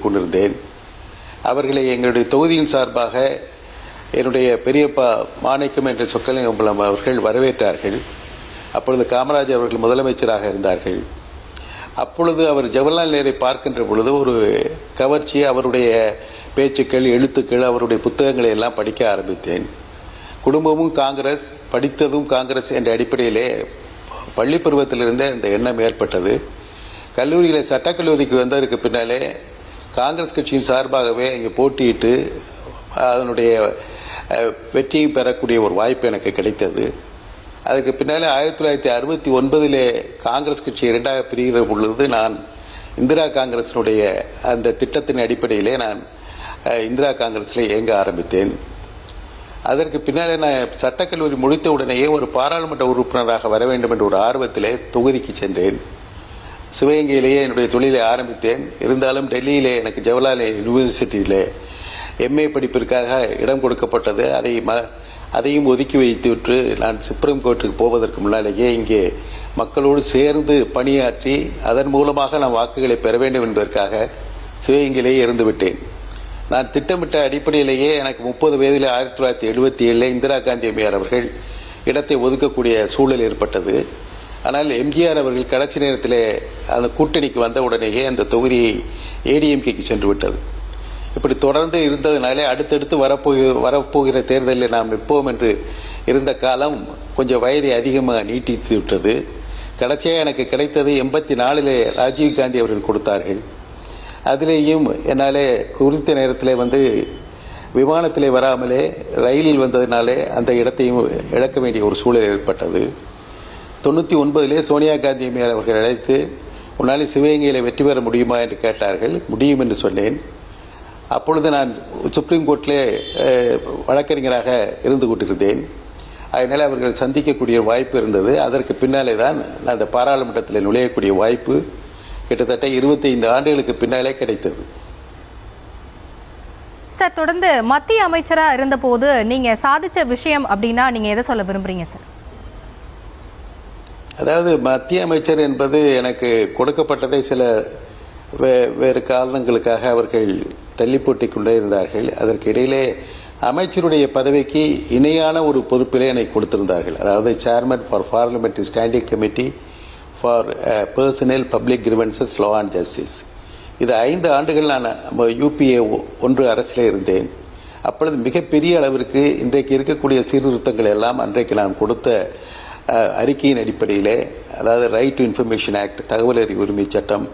கொண்டிருந்தேன் அவர்களை எங்களுடைய தொகுதியின் சார்பாக என்னுடைய பெரியப்பா மாணிக்கம் என்ற சொக்கலிங்கம்பலம் அவர்கள் வரவேற்றார்கள். அப்பொழுது காமராஜர் அவர்கள் முதலமைச்சராக இருந்தார்கள். அப்பொழுது அவர் ஜவஹர்லால் நேரை பார்க்கின்ற பொழுது ஒரு கவர்ச்சி அவருடைய பேச்சுக்கள் எழுத்துக்கள் அவருடைய புத்தகங்களை எல்லாம் படிக்க ஆரம்பித்தேன். குடும்பமும் காங்கிரஸ் படித்ததும் காங்கிரஸ் என்ற அடிப்படையிலே பள்ளி பருவத்திலிருந்தே இந்த எண்ணம் ஏற்பட்டது. கல்லூரியில் சட்டக்கல்லூரிக்கு வந்ததற்கு பின்னாலே காங்கிரஸ் கட்சியின் சார்பாகவே இங்கே போட்டியிட்டு அதனுடைய வெற்றியை பெறக்கூடிய ஒரு வாய்ப்பு எனக்கு கிடைத்தது. அதுக்கு பின்னாலே ஆயிரத்தி தொள்ளாயிரத்தி அறுபத்தி ஒன்பதிலே காங்கிரஸ் கட்சி இரண்டாக பிரிகிற பொழுது நான் இந்திரா காங்கிரசினுடைய அந்த திட்டத்தின் அடிப்படையிலே நான் இந்திரா காங்கிரஸில் இயங்க ஆரம்பித்தேன். அதற்கு பின்னாலே நான் சட்டக்கல்லூரி முடித்த உடனேயே ஒரு பாராளுமன்ற உறுப்பினராக வர வேண்டும் என்ற ஒரு ஆர்வத்திலே தொகுதிக்கு சென்றேன். சிவகங்கையிலேயே என்னுடைய தொழிலை ஆரம்பித்தேன். இருந்தாலும் டெல்லியிலே எனக்கு ஜவஹர்லால் யூனிவர்சிட்டியிலே எம்ஏ படிப்பிற்காக இடம் கொடுக்கப்பட்டது. அதை ம அதையும் ஒதுக்கி வைத்துவிட்டு நான் சுப்ரீம் கோர்ட்டுக்கு போவதற்கு முன்னாலேயே இங்கே மக்களோடு சேர்ந்து பணியாற்றி அதன் மூலமாக நான் வாக்குகளை பெற வேண்டும் என்பதற்காக சிவகங்கையிலேயே இருந்து விட்டேன் நான் திட்டமிட்ட அடிப்படையிலேயே எனக்கு முப்பது வயதில் ஆயிரத்தி தொள்ளாயிரத்தி எழுபத்தி ஏழில் இந்திரா காந்தி அம்மையார் அவர்கள் இடத்தை ஒதுக்கக்கூடிய சூழல் ஏற்பட்டது. ஆனால் எம்ஜிஆர் அவர்கள் கடைசி நேரத்தில் அந்த கூட்டணிக்கு வந்த உடனேயே அந்த தொகுதி ஏடிஎம்கேக்கு சென்று விட்டது. இப்படி தொடர்ந்து இருந்ததுனாலே அடுத்தடுத்து வரப்போகிற வரப்போகிற தேர்தலில் நாம் நிற்போம் என்று இருந்த காலம் கொஞ்சம் வயதை அதிகமாக நீட்டித்து விட்டது. கடைசியாக எனக்கு கிடைத்தது எண்பத்தி நாலிலே ராஜீவ் காந்தி அவர்கள் கொடுத்தார்கள். அதிலேயும் என்னாலே குறித்த நேரத்தில் வந்து விமானத்திலே வராமலே ரயிலில் வந்ததினாலே அந்த இடத்தையும் இழக்க வேண்டிய ஒரு சூழல் ஏற்பட்டது. தொண்ணூற்றி ஒன்பதிலே சோனியா காந்தி அம்மையார் அவர்கள் அழைத்து உன்னாலே சிவகங்கையில் வெற்றி பெற முடியுமா? என்று கேட்டார்கள். முடியும் என்று சொன்னேன். அப்பொழுது நான் சுப்ரீம் கோர்ட்டிலே வழக்கறிஞராக இருந்து கொண்டிருந்தேன். அதனால் அவர்கள் சந்திக்கக்கூடிய வாய்ப்பு இருந்தது. அதற்கு பின்னாலே தான் நான் அந்த பாராளுமன்றத்தில் நுழையக்கூடிய வாய்ப்பு கிட்டத்தட்ட 25 ஆண்டுகளுக்கு பின்னாலே கிடைத்தது. சார் தொடர்ந்து மத்திய அமைச்சராக இருந்தபோது நீங்கள் சாதித்த விஷயம் அப்படின்னா நீங்கள் எதை சொல்ல விரும்புறீங்க சார்? அதாவது மத்திய அமைச்சர் என்பது எனக்கு கொடுக்கப்பட்டதை சில வே வேறு காரணங்களுக்காக அவர்கள் தள்ளி போட்டி கொண்டே இருந்தார்கள். அதற்கு இடையிலே அமைச்சருடைய பதவிக்கு இணையான ஒரு பொறுப்பிலே எனக்கு கொடுத்திருந்தார்கள். அதாவது chairman for parliamentary standing committee for personnel public grievances law and justice இது ஐந்து ஆண்டுகள் நான் யூபிஏ ஒன்று அரசில் இருந்தேன். அப்பொழுது மிகப்பெரிய அளவிற்கு இன்றைக்கு இருக்கக்கூடிய சீர்திருத்தங்கள் எல்லாம் அன்றைக்கு நான் கொடுத்த அறிக்கையின் அடிப்படையிலே அதாவது ரைட் டு இன்ஃபர்மேஷன் ஆக்ட் தகவல் அறிவு உரிமை சட்டம்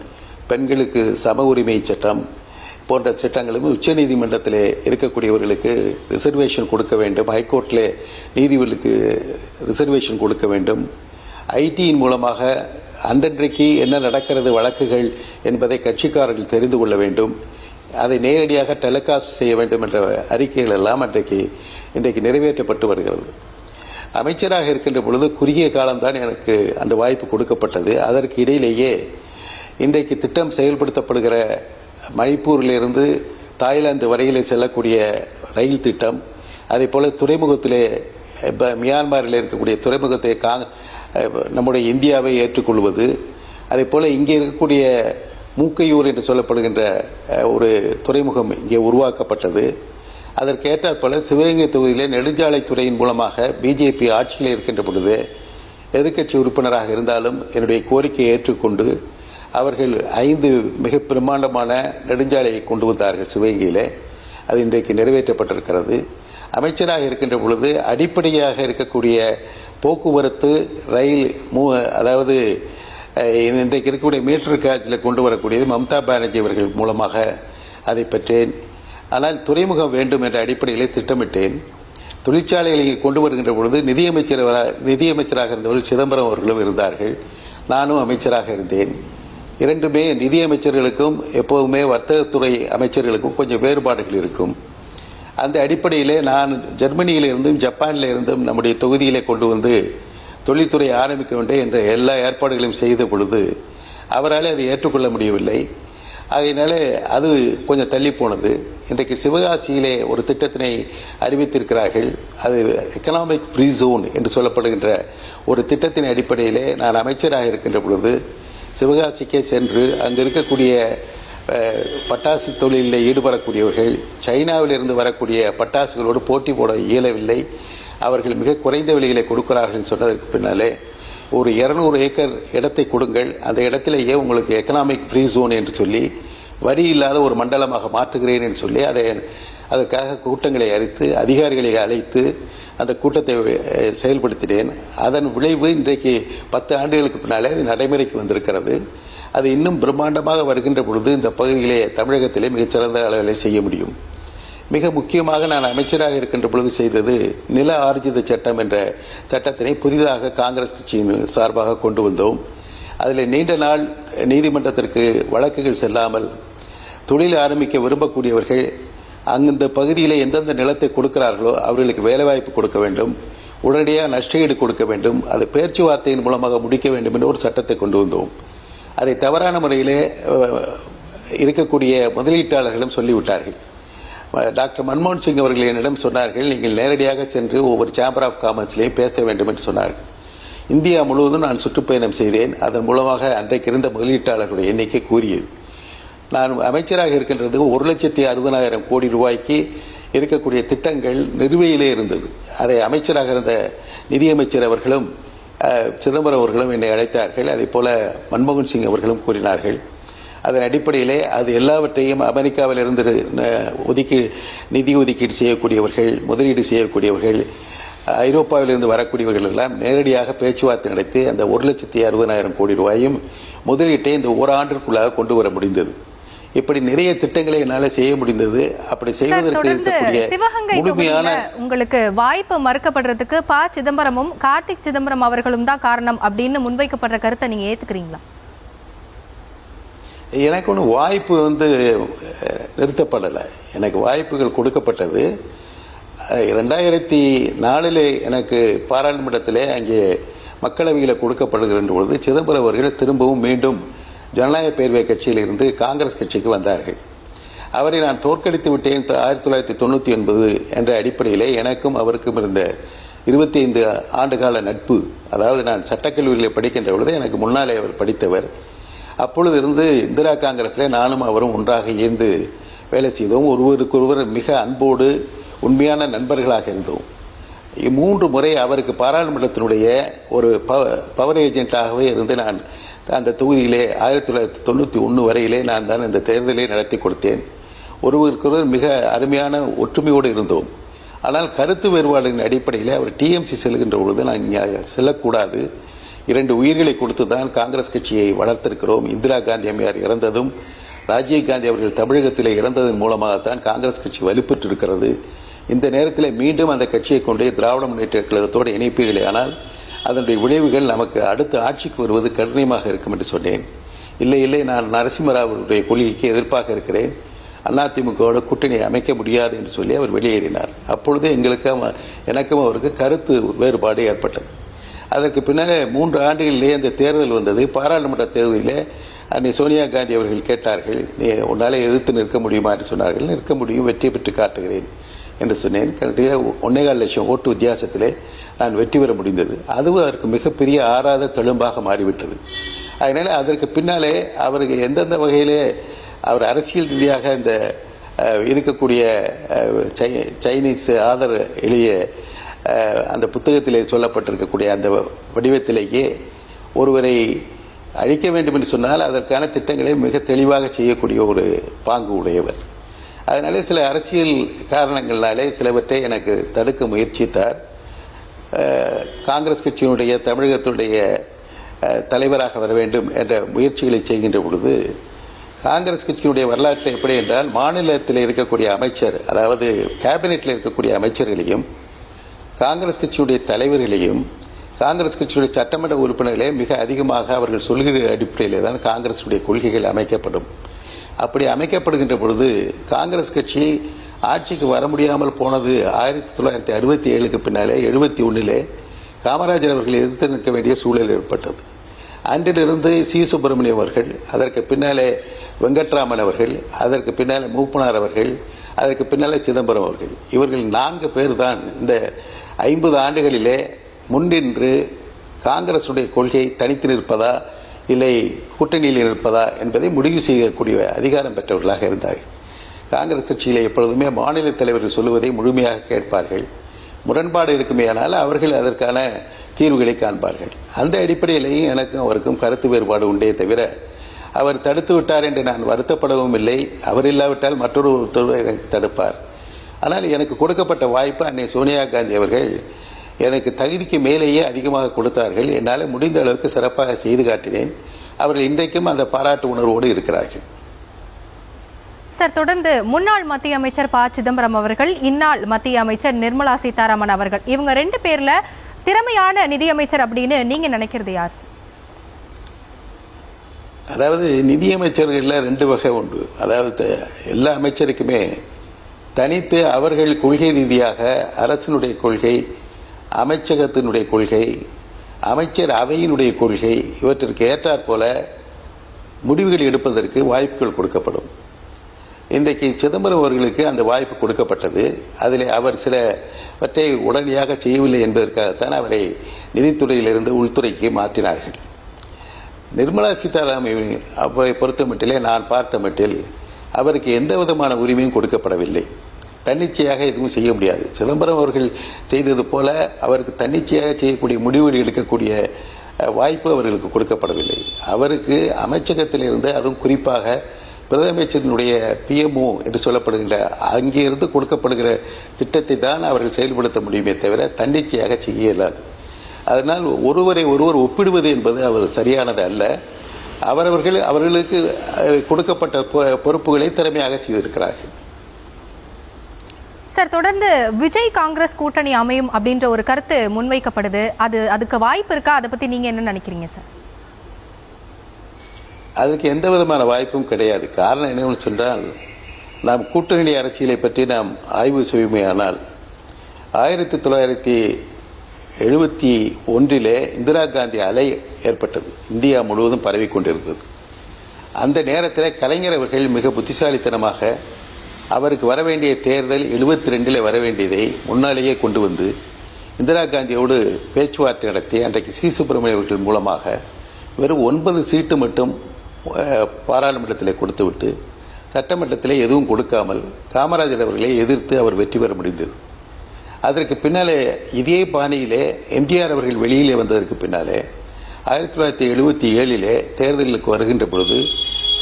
பெண்களுக்கு சம உரிமை சட்டம் போன்ற சட்டங்களும் உச்சநீதிமன்றத்தில் இருக்கக்கூடியவர்களுக்கு ரிசர்வேஷன் கொடுக்க வேண்டும். ஹைகோர்ட்டில் நீதிபதிகளுக்கு ரிசர்வேஷன் கொடுக்க வேண்டும். ஐடியின் மூலமாக அன்றன்றைக்கு என்ன நடக்கிறது வழக்குகள் என்பதை கட்சிக்காரர்கள் தெரிந்து கொள்ள வேண்டும். அதை நேரடியாக டெலிகாஸ்ட் செய்ய வேண்டும் என்ற அறிக்கைகள் எல்லாம் அன்றைக்கு இன்றைக்கு நிறைவேற்றப்பட்டு வருகிறது. அமைச்சராக இருக்கின்ற பொழுது குறுகிய காலம்தான் எனக்கு அந்த வாய்ப்பு கொடுக்கப்பட்டது. அதற்கு இடையிலேயே இன்றைக்கு திட்டம் செயல்படுத்தப்படுகிற மணிப்பூரிலிருந்து தாய்லாந்து வரையிலே செல்லக்கூடிய ரயில் திட்டம் அதே போல துறைமுகத்திலே இப்போ மியான்மரில் இருக்கக்கூடிய துறைமுகத்தை காங் நம்முடைய இந்தியாவை ஏற்றுக்கொள்வது அதே போல இங்கே இருக்கக்கூடிய மூக்கையூர் என்று சொல்லப்படுகின்ற ஒரு துறைமுகம் இங்கே உருவாக்கப்பட்டது. அதற்கேற்றாற் போல சிவகங்கை தொகுதியிலே நெடுஞ்சாலைத்துறையின் மூலமாக பிஜேபி ஆட்சியில் இருக்கின்ற பொழுது எதிர்க்கட்சி உறுப்பினராக இருந்தாலும் என்னுடைய கோரிக்கையை ஏற்றுக்கொண்டு அவர்கள் ஐந்து மிக பிரம்மாண்டமான நெடுஞ்சாலையை கொண்டு வந்தார்கள் சிவகங்கையில். அது இன்றைக்கு நிறைவேற்றப்பட்டிருக்கிறது. அமைச்சராக இருக்கின்ற பொழுது அடிப்படையாக இருக்கக்கூடிய போக்குவரத்து ரயில் மூ அதாவது இன்றைக்கு இருக்கக்கூடிய மீட்டர் காட்சியில் கொண்டு வரக்கூடியது மம்தா பானர்ஜி அவர்கள் மூலமாக அதை பெற்றேன். ஆனால் துறைமுகம் வேண்டும் என்ற அடிப்படையிலே திட்டமிட்டேன். தொழிற்சாலைகளை இங்கே கொண்டு வருகின்ற பொழுது நிதியமைச்சர் நிதியமைச்சராக இருந்தவர்கள் சிதம்பரம் அவர்களும் இருந்தார்கள். நானும் அமைச்சராக இருந்தேன். இரண்டுமே நிதியமைச்சர்களுக்கும் எப்போதுமே வர்த்தகத்துறை அமைச்சர்களுக்கும் கொஞ்சம் வேறுபாடுகள் இருக்கும். அந்த அடிப்படையிலே நான் ஜெர்மனியிலிருந்தும் ஜப்பானில் இருந்தும் நம்முடைய தொகுதியிலே கொண்டு வந்து தொழில்துறை ஆரம்பிக்க வேண்டும் என்ற எல்லா ஏற்பாடுகளையும் செய்த பொழுது அவரால் அதை ஏற்றுக்கொள்ள முடியவில்லை. ஆகையினாலே அது கொஞ்சம் தள்ளி போனது. இன்றைக்கு சிவகாசியிலே ஒரு திட்டத்தினை அறிவித்திருக்கிறார்கள். அது எக்கனாமிக் ஃப்ரீ ஜோன் என்று சொல்லப்படுகின்ற ஒரு திட்டத்தின் அடிப்படையிலே நான் அமைச்சராக இருக்கின்ற பொழுது சிவகாசிக்கே சென்று அங்கு இருக்கக்கூடிய பட்டாசு தொழிலில் ஈடுபடக்கூடியவர்கள் சைனாவிலிருந்து வரக்கூடிய பட்டாசுகளோடு போட்டி போட இயலவில்லை. அவர்கள் மிக குறைந்த விலையிலே கொடுக்கிறார்கள் சொன்னதற்கு பின்னாலே ஒரு இருநூறு ஏக்கர் இடத்தை கொடுங்கள். அந்த இடத்திலேயே உங்களுக்கு எக்கனாமிக் ஃப்ரீ ஜோன் என்று சொல்லி வரி இல்லாத ஒரு மண்டலமாக மாற்றுகிறேன் என்று சொல்லி அதை அதற்காக கூட்டங்களை அழைத்து அதிகாரிகளை அழைத்து அந்த கூட்டத்தை செயல்படுத்தினேன். அதன் விளைவு இன்றைக்கு பத்து ஆண்டுகளுக்கு பின்னாலே அது நடைமுறைக்கு வந்திருக்கிறது. அது இன்னும் பிரம்மாண்டமாக வருகின்ற பொழுது இந்த பகுதிகளே தமிழகத்திலே மிகச்சிறந்த அளவிலே செய்ய முடியும். மிக முக்கியமாக நான் அமைச்சராக இருக்கின்ற பொழுது செய்தது நில ஆர்ஜித சட்டம் என்ற சட்டத்தினை புதிதாக காங்கிரஸ் கட்சியின் சார்பாக கொண்டு வந்தோம். அதில் நீண்ட நாள் நீதிமன்றத்திற்கு வழக்குகள் செல்லாமல் தொழில் ஆரம்பிக்க விரும்பக்கூடியவர்கள் அந்தந்த பகுதியில் எந்தெந்த நிலத்தை கொடுக்கிறார்களோ அவர்களுக்கு வேலைவாய்ப்பு கொடுக்க வேண்டும். உடனடியாக நஷ்டஈடு கொடுக்க வேண்டும். அது பேச்சுவார்த்தையின் மூலமாக முடிக்க வேண்டும் என்று ஒரு சட்டத்தை கொண்டு வந்தோம். அதை தவறான முறையிலே இருக்கக்கூடிய முதலீட்டாளர்களும் சொல்லிவிட்டார்கள். டாக்டர் மன்மோகன் சிங் அவர்கள் என்னிடம் சொன்னார்கள் நீங்கள் நேரடியாக சென்று ஒவ்வொரு சேம்பர் ஆஃப் காமர்ஸ்லையும் பேச வேண்டும் என்று சொன்னார்கள். இந்தியா முழுவதும் நான் சுற்றுப்பயணம் செய்தேன். அதன் மூலமாக அன்றைக்கு இருந்த முதலீட்டாளர்களுடைய எண்ணிக்கை கூறியது. நான் அமைச்சராக இருக்கின்றது ஒரு லட்சத்தி அறுபதாயிரம் கோடி ரூபாய்க்கு இருக்கக்கூடிய திட்டங்கள் நிறுவையிலே இருந்தது. அதை அமைச்சராக இருந்த நிதியமைச்சர் அவர்களும் சிதம்பரம் அவர்களும் என்னை அழைத்தார்கள். அதே போல மன்மோகன் சிங் அவர்களும் கூறினார்கள். அதன் அடிப்படையிலே அது எல்லாவற்றையும் அமெரிக்காவில் இருந்து அஹ், ஒதுக்கீ நிதி ஒதுக்கீடு செய்யக்கூடியவர்கள் முதலீடு செய்யக்கூடியவர்கள் ஐரோப்பாவிலிருந்து வரக்கூடியவர்கள் எல்லாம் நேரடியாக பேச்சுவார்த்தை நடத்தி அந்த ஒரு லட்சத்தி அறுபதாயிரம் கோடி ரூபாயும் முதலீட்டை இந்த ஓராண்டிற்குள்ளாக கொண்டு வர முடிந்தது. இப்படி நிறைய திட்டங்களை என்னால் செய்ய முடிந்தது. அப்படி செய்வதற்கு இருக்கக்கூடிய முழுமையான உங்களுக்கு வாய்ப்பு மறுக்கப்படுறதுக்கு ப. சிதம்பரமும் கார்த்திக் சிதம்பரம் அவர்களும் தான் காரணம் அப்படின்னு முன்வைக்கப்படுற கருத்தை நீங்க ஏத்துக்கிறீங்களா? எனக்கு ஒன்று வாய்ப்பு வந்து நிறுத்தப்படலை. எனக்கு வாய்ப்புகள் கொடுக்கப்பட்டது. ரெண்டாயிரத்தி நாலில் எனக்கு பாராளுமன்றத்தில் அங்கே மக்களவையில் கொடுக்கப்படுகின்ற பொழுது சிதம்பரம் அவர்கள் திரும்பவும் மீண்டும் ஜனநாயக பேரவை கட்சியிலிருந்து காங்கிரஸ் கட்சிக்கு வந்தார்கள். அவரை நான் தோற்கடித்து விட்டேன் ஆயிரத்தி தொள்ளாயிரத்தி தொண்ணூற்றி ஒன்பது என்ற அடிப்படையிலே எனக்கும் அவருக்கும் இருந்த இருபத்தி ஐந்து ஆண்டுகால நட்பு அதாவது நான் சட்டக்கல்லூரியில் படிக்கின்ற பொழுது எனக்கு முன்னாலே அவர் படித்தவர். அப்பொழுது இருந்து இந்திரா காங்கிரஸில் நானும் அவரும் ஒன்றாக இயந்து வேலை செய்தோம். ஒருவருக்கொருவர் மிக அன்போடு உண்மையான நண்பர்களாக இருந்தோம். மூன்று முறை அவருக்கு பாராளுமன்றத்தினுடைய ஒரு பவ- பவர் ஏஜென்ட்டாகவே இருந்து நான் அந்த தொகுதியிலே ஆயிரத்தி தொள்ளாயிரத்தி தொண்ணூற்றி ஒன்று வரையிலே நான் தான் இந்த தேர்தலை நடத்தி கொடுத்தேன். ஒருவருக்கொருவர் மிக அருமையான ஒற்றுமையோடு இருந்தோம். ஆனால் கருத்து வேறுபாடுகளின் அடிப்படையில் அவர் டிஎம்சி செல்கின்ற பொழுது நான் இங்கே செல்லக்கூடாது. இரண்டு உயிர்களை கொடுத்து தான் காங்கிரஸ் கட்சியை வளர்த்திருக்கிறோம். இந்திரா காந்தி அம்மையார் இறந்ததும் ராஜீவ் காந்தி அவர்கள் தமிழகத்தில் இறந்ததன் மூலமாகத்தான் காங்கிரஸ் கட்சி வலுப்பெற்று இருக்கிறது இந்த நேரத்தில் மீண்டும் அந்த கட்சியை கொண்டு திராவிட முன்னேற்ற கழகத்தோடு இணைப்பீர்களே ஆனால் அதனுடைய விளைவுகள் நமக்கு அடுத்த ஆட்சிக்கு வருவது கடினமாக இருக்கும் என்று சொன்னேன். இல்லை இல்லை நான் நரசிம்மராவுடைய கொள்கைக்கு எதிர்ப்பாக இருக்கிறேன். அதிமுகவோட கூட்டணி அமைக்க முடியாது என்று சொல்லி அவர் வெளியேறினார். அப்பொழுது எங்களுக்கு எனக்கும் அவருக்கு கருத்து வேறுபாடு ஏற்பட்டது. அதற்கு பின்னாலே மூன்று ஆண்டுகளிலே அந்த தேர்தல் வந்தது. பாராளுமன்ற தேர்தலிலே அன்னை சோனியா காந்தி அவர்கள் கேட்டார்கள் நீ உன்னாலே எதிர்த்து நிற்க முடியுமா? என்று சொன்னார்கள். நிற்க முடியும் வெற்றி பெற்று காட்டுகிறேன். என்று சொன்னேன். ஒன்னே ஒன்னேகால் லட்சம் ஓட்டு வித்தியாசத்திலே நான் வெற்றி பெற முடிந்தது. அதுவும் அதற்கு மிகப்பெரிய ஆறாத தெலும்பாக மாறிவிட்டது. அதனால் அதற்கு பின்னாலே அவருக்கு எந்தெந்த வகையிலே அவர் அரசியல் ரீதியாக இந்த இருக்கக்கூடிய சை- சைனீஸ் ஆதரவு எளிய அந்த புத்தகத்திலே சொல்லப்பட்டிருக்கக்கூடிய அந்த வடிவத்திலேயே ஒருவரை அழிக்க வேண்டும் என்று சொன்னால் அதற்கான திட்டங்களை மிக தெளிவாக செய்யக்கூடிய ஒரு பாங்கு உடையவர். அதனாலே சில அரசியல் காரணங்களாலே சிலவற்றை எனக்கு தடுக்க முயற்சித்தார். காங்கிரஸ் கட்சியினுடைய தமிழகத்துடைய தலைவராக வர வேண்டும் என்ற முயற்சிகளை செய்கின்ற பொழுது காங்கிரஸ் கட்சியினுடைய வரலாற்றில் எப்படி என்றால் மாநிலத்தில் இருக்கக்கூடிய அமைச்சர் அதாவது கேபினெட்டில் இருக்கக்கூடிய அமைச்சர்களையும் காங்கிரஸ் கட்சியுடைய தலைவர்களையும் காங்கிரஸ் கட்சியுடைய சட்டமன்ற உறுப்பினர்களே மிக அதிகமாக அவர்கள் சொல்கிற அடிப்படையில் தான் காங்கிரசுடைய கொள்கைகள் அமைக்கப்படும். அப்படி அமைக்கப்படுகின்ற பொழுது காங்கிரஸ் கட்சி ஆட்சிக்கு வர முடியாமல் போனது ஆயிரத்தி தொள்ளாயிரத்தி அறுபத்தி ஏழுக்கு பின்னாலே எழுபத்தி ஒன்றிலே காமராஜர் அவர்கள் எதிர்த்து நிற்க வேண்டிய சூழல் ஏற்பட்டது. அன்றிலிருந்து சி. சுப்பிரமணியம் அவர்கள் அதற்கு பின்னாலே வெங்கட்ராமன் அவர்கள் அதற்கு பின்னாலே மூப்பனார் அவர்கள் அதற்கு பின்னாலே சிதம்பரம் அவர்கள். இவர்கள் நான்கு பேர் தான் இந்த ஐம்பது ஆண்டுகளிலே முன்னின்று காங்கிரசுடைய கொள்கை தனித்து நிற்பதா இல்லை கூட்டணியில் இருப்பதா என்பதை முடிவு செய்யக்கூடிய அதிகாரம் பெற்றவர்களாக இருந்தார்கள். காங்கிரஸ் கட்சியில் எப்பொழுதுமே மாநில தலைவர்கள் சொல்லுவதை முழுமையாக கேட்பார்கள். முரண்பாடு இருக்குமேயானால் அவர்கள் அதற்கான தீர்வுகளை காண்பார்கள். அந்த அடிப்படையிலேயும் எனக்கும் அவருக்கும் கருத்து வேறுபாடு உண்டே தவிர அவர் தடுத்து விட்டார் என்று நான் வருத்தப்படவும் இல்லை. அவர் இல்லாவிட்டால் மற்றொரு ஒருத்தர் தடுப்பார். ஆனால் எனக்கு கொடுக்கப்பட்ட வாய்ப்பு அன்னை சோனியா காந்தி அவர்கள் எனக்கு தகுதிக்கு மேலேயே அதிகமாக கொடுத்தார்கள். என்னால் முடிந்த அளவுக்கு சிறப்பாக செய்து காட்டினேன். அவர்கள் இன்றைக்கும் அந்த பாராட்டு உணர்வோடு இருக்கிறார்கள். சார் தொடர்ந்து முன்னாள் மத்திய அமைச்சர் ப. சிதம்பரம் அவர்கள் இந்நாள் மத்திய அமைச்சர் நிர்மலா சீதாராமன் அவர்கள். இவங்க ரெண்டு பேர்ல திறமையான நிதியமைச்சர் அப்படின்னு நீங்க நினைக்கிறது யார் சார்? அதாவது நிதியமைச்சர்களில் ரெண்டு வகை உண்டு. அதாவது எல்லா அமைச்சருக்குமே தனித்து அவர்கள் கொள்கை ரீதியாக அரசினுடைய கொள்கை அமைச்சகத்தினுடைய கொள்கை அமைச்சர் அவையினுடைய கொள்கை இவற்றிற்கு ஏற்றாற் போல முடிவுகள் எடுப்பதற்கு வாய்ப்புகள் கொடுக்கப்படும். இன்றைக்கு சிதம்பரம் அவர்களுக்கு அந்த வாய்ப்பு கொடுக்கப்பட்டது. அதில் அவர் சிலவற்றை உடனடியாக செய்யவில்லை என்பதற்காகத்தான் அவரை நிதித்துறையிலிருந்து உள்துறைக்கு மாற்றினார்கள். நிர்மலா சீதாராமன் அவரை பொறுத்த மட்டிலே நான் பார்த்த மட்டில் அவருக்கு எந்த விதமான உரிமையும் கொடுக்கப்படவில்லை. தன்னிச்சையாக எதுவும் செய்ய முடியாது. சிதம்பரம் அவர்கள் செய்தது போல அவருக்கு தன்னிச்சையாக செய்யக்கூடிய முடிவுகள் எடுக்கக்கூடிய வாய்ப்பு அவர்களுக்கு கொடுக்கப்படவில்லை. அவருக்கு அமைச்சகத்திலிருந்து அதுவும் குறிப்பாக பிரதமைச்சரினுடைய பிஎம்ஓ என்று சொல்லப்படுகின்ற அங்கிருந்து கொடுக்கப்படுகிற திட்டத்தை தான் அவர்கள் செயல்படுத்த முடியுமே தவிர தன்னிச்சையாக செய்ய இயலாது. அதனால் ஒருவரை ஒருவர் ஒப்பிடுவது என்பது அவர் சரியானது அல்ல. அவரவர்கள் அவர்களுக்கு கொடுக்கப்பட்ட பொ- பொறுப்புகளை திறமையாக செய்திருக்கிறார்கள். சார் தொடர்ந்து விஜய் காங்கிரஸ் கூட்டணி அமையும் அப்படின்ற ஒரு கருத்து முன்வைக்கப்படுது. அது அதுக்கு வாய்ப்பு இருக்கா? அதை பத்தி நீங்க என்ன நினைக்கிறீங்க சார்? அதுக்கு எந்த விதமான வாய்ப்பும் கிடையாது. காரணம் என்னவென்று சொன்னால் நாம் கூட்டணி அரசியலை பற்றி நாம் ஆய்வு செய்வோமேயானால் ஆயிரத்தி தொள்ளாயிரத்தி எழுபத்தி ஒன்றிலே இந்திரா காந்தி அலை ஏற்பட்டது. இந்தியா முழுவதும் பரவி கொண்டிருந்தது. அந்த நேரத்தில் கலைஞர் அவர்கள் மிக புத்திசாலித்தனமாக அவருக்கு வர வேண்டிய தேர்தல் எழுபத்தி ரெண்டில் வர வேண்டியதை முன்னாலேயே கொண்டு வந்து இந்திரா காந்தியோடு பேச்சுவார்த்தை நடத்தி அன்றைக்கு சி. சுப்பிரமணிய அவர்கள் மூலமாக வெறும் ஒன்பது சீட்டு மட்டும் பாராளுமன்றத்தில் கொடுத்துவிட்டு சட்டமன்றத்தில் எதுவும் கொடுக்காமல் காமராஜர் அவர்களை எதிர்த்து அவர் வெற்றி பெற முடிந்தது. அதற்கு பின்னாலே இதே பாணியிலே எம்ஜிஆர் அவர்கள் வெளியிலே வந்ததற்கு பின்னாலே ஆயிரத்தி தொள்ளாயிரத்தி எழுபத்தி ஏழிலே தேர்தலுக்கு வருகின்ற பொழுது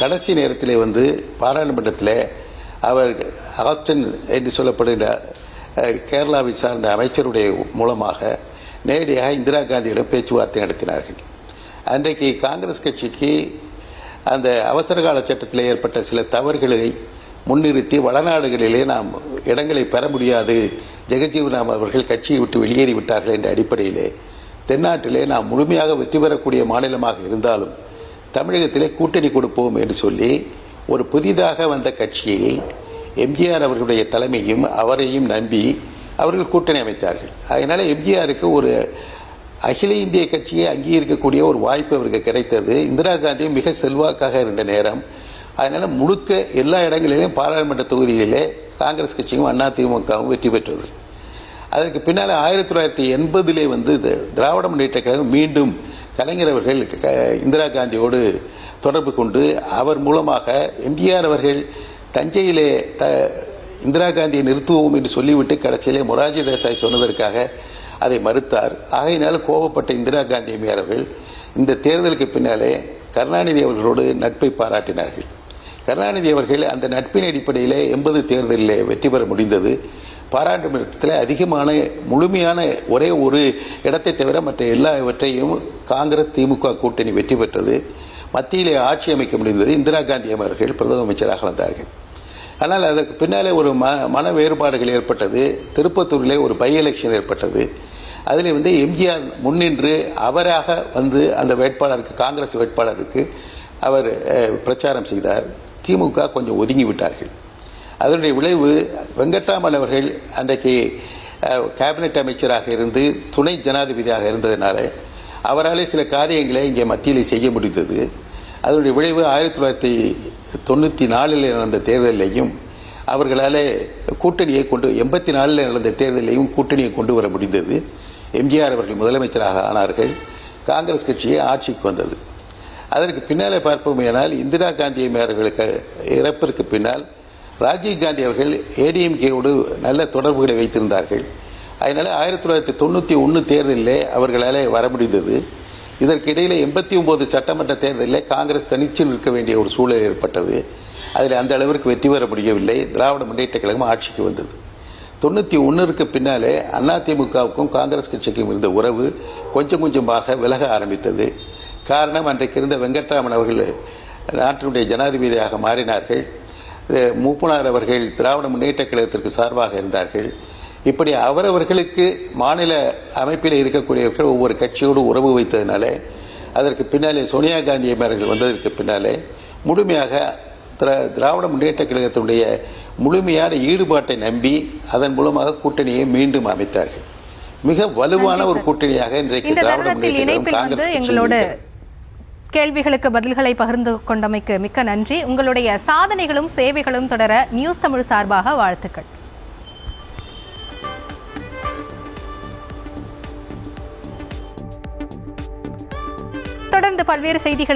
கடைசி நேரத்திலே வந்து பாராளுமன்றத்தில் அவர் ஆஸ்டன் என்று சொல்லப்படுகின்ற கேரளாவை சார்ந்த அமைச்சருடைய மூலமாக நேரடியாக இந்திரா காந்தியிடம் பேச்சுவார்த்தை நடத்தினார்கள். அன்றைக்கு காங்கிரஸ் கட்சிக்கு அந்த அவசரகால சட்டத்தில் ஏற்பட்ட சில தவறுகளை முன்னிறுத்தி வடநாடுகளிலே நாம் இடங்களை பெற முடியாது ஜெகஜீவனாம் அவர்கள் கட்சியை விட்டு வெளியேறி விட்டார்கள் என்ற அடிப்படையிலே தென்னாட்டிலே நாம் முழுமையாக வெற்றி பெறக்கூடிய மாநிலமாக இருந்தாலும் தமிழகத்திலே கூட்டணி கொடுப்போம் என்று சொல்லி ஒரு புதிதாக வந்த கட்சியை எம்ஜிஆர் அவர்களுடைய தலைமையும் அவரையும் நம்பி அவர்கள் கூட்டணி அமைத்தார்கள். அதனால் எம்ஜிஆருக்கு ஒரு அகில இந்திய கட்சியை அங்கீகரிக்கக்கூடிய ஒரு வாய்ப்பு அவருக்கு கிடைத்தது. இந்திரா காந்தியும் மிக செல்வாக்காக இருந்த நேரம். அதனால் முழுக்க எல்லா இடங்களிலும் பாராளுமன்ற தொகுதிகளிலே காங்கிரஸ் கட்சியும் அண்ணா திமுகவும் வெற்றி பெற்றது. அதற்கு பின்னால் ஆயிரத்தி தொள்ளாயிரத்தி எண்பதிலே வந்து திராவிட முன்னேற்ற கழகம் மீண்டும் கலைஞர் அவர்கள் இந்திரா காந்தியோடு தொடர்பு கொண்டு அவர் மூலமாக எம்ஜிஆர் அவர்கள் தஞ்சையிலே த இந்திரா காந்தியை நிறுத்துவோம் என்று சொல்லிவிட்டு கடைசியிலே மொராஜி தேசாய் சொன்னதற்காக அதை மறுத்தார். ஆகையினால் கோபப்பட்ட இந்திரா காந்தி அம்மையார் அவர்கள் இந்த தேர்தலுக்கு பின்னாலே கருணாநிதி அவர்களோடு நட்பை பாராட்டினார்கள். கருணாநிதி அவர்கள் அந்த நட்பின் அடிப்படையிலே எண்பது தேர்தலிலே வெற்றி பெற முடிந்தது. பாராளுமன்றத்தில் அதிகமான முழுமையான ஒரே ஒரு இடத்தை தவிர மற்ற எல்லாவற்றையும் காங்கிரஸ் திமுக கூட்டணி வெற்றி பெற்றது. மத்தியிலே ஆட்சி அமைக்க முடிந்தது இந்திரா காந்தி அவர்கள் பிரதம அமைச்சராக வந்தார்கள். ஆனால் அதற்கு பின்னாலே ஒரு ம மன வேறுபாடுகள் ஏற்பட்டது. திருப்பத்தூரிலே ஒரு பை எலெக்ஷன் ஏற்பட்டது. அதில் வந்து எம்ஜிஆர் முன்னின்று அவராக வந்து அந்த வேட்பாளருக்கு காங்கிரஸ் வேட்பாளருக்கு அவர் பிரச்சாரம் செய்தார். திமுக கொஞ்சம் ஒதுங்கி விட்டார்கள். அதனுடைய விளைவு வெங்கட்ராமன் அவர்கள் அன்றைக்கு கேபினெட் அமைச்சராக இருந்து துணை ஜனாதிபதியாக இருந்ததினால அவராலே சில காரியங்களை இங்கே மத்தியில் செய்ய முடிந்தது. அதனுடைய விளைவு ஆயிரத்தி தொள்ளாயிரத்தி தொண்ணூற்றி நாலில் நடந்த தேர்தலையும் அவர்களால் கூட்டணியை கொண்டு எண்பத்தி நாலில் நடந்த தேர்தலையும் கூட்டணியை கொண்டு வர முடிந்தது. எம்ஜிஆர் அவர்கள் முதலமைச்சராக ஆனார்கள். காங்கிரஸ் கட்சியே ஆட்சிக்கு வந்தது. அதற்கு பின்னாலே பார்ப்போம் பார்ப்போமேனால் இந்திரா காந்தி அவர்களுக்கு இறப்பிற்கு பின்னால் ராஜீவ் காந்தி அவர்கள் ஏடிஎம்கேவோடு நல்ல தொடர்புகளை வைத்திருந்தார்கள். அதனால் ஆயிரத்தி தொள்ளாயிரத்தி தொண்ணூற்றி ஒன்று தேர்தலில் அவர்களால் வர முடிந்தது. இதற்கிடையில் எண்பத்தி ஒம்பது சட்டமன்ற தேர்தலில் காங்கிரஸ் தனிச்சு நிற்க வேண்டிய ஒரு சூழல் ஏற்பட்டது. அதில் அந்த அளவிற்கு வெற்றி பெற முடியவில்லை. திராவிட முன்னேற்ற கழகம் ஆட்சிக்கு வந்தது. தொண்ணூற்றி ஒன்றுக்கு பின்னாலே அதிமுகவுக்கும் காங்கிரஸ் கட்சிக்கும் இருந்த உறவு கொஞ்சம் கொஞ்சமாக விலக ஆரம்பித்தது. காரணம் அன்றைக்கு இருந்த வெங்கட்ராமன் அவர்கள் நாட்டினுடைய ஜனாதிபதியாக மாறினார்கள். மூப்பனார் அவர்கள் திராவிட முன்னேற்ற கழகத்திற்கு சார்பாக இருந்தார்கள் இப்படி அவரவர்களுக்கு மாநில அமைப்பில் இருக்கக்கூடியவர்கள் ஒவ்வொரு கட்சியோடு உறவு வைத்ததினால அதற்கு பின்னாலே சோனியா காந்தி அவர்கள் வந்ததற்கு பின்னாலே முழுமையாக திரா- திராவிட முன்னேற்ற கழகத்தினுடைய முழுமையான ஈடுபாட்டை நம்பி அதன் மூலமாக கூட்டணியை மீண்டும் அமைத்தார்கள் மிக வலுவான ஒரு. கூட்டணியாக இன்றைக்கு திராவிட முன்னேற்ற கழகம் காங்கிரஸ் எங்களோடு. கேள்விகளுக்கு பதில்களை பகிர்ந்து கொண்டமைக்கு மிக்க நன்றி. உங்களுடைய சாதனைகளும் சேவைகளும் தொடர நியூஸ் தமிழ் சார்பாக வாழ்த்துக்கள். தொடர்ந்து பல்வேறு செய்திகளை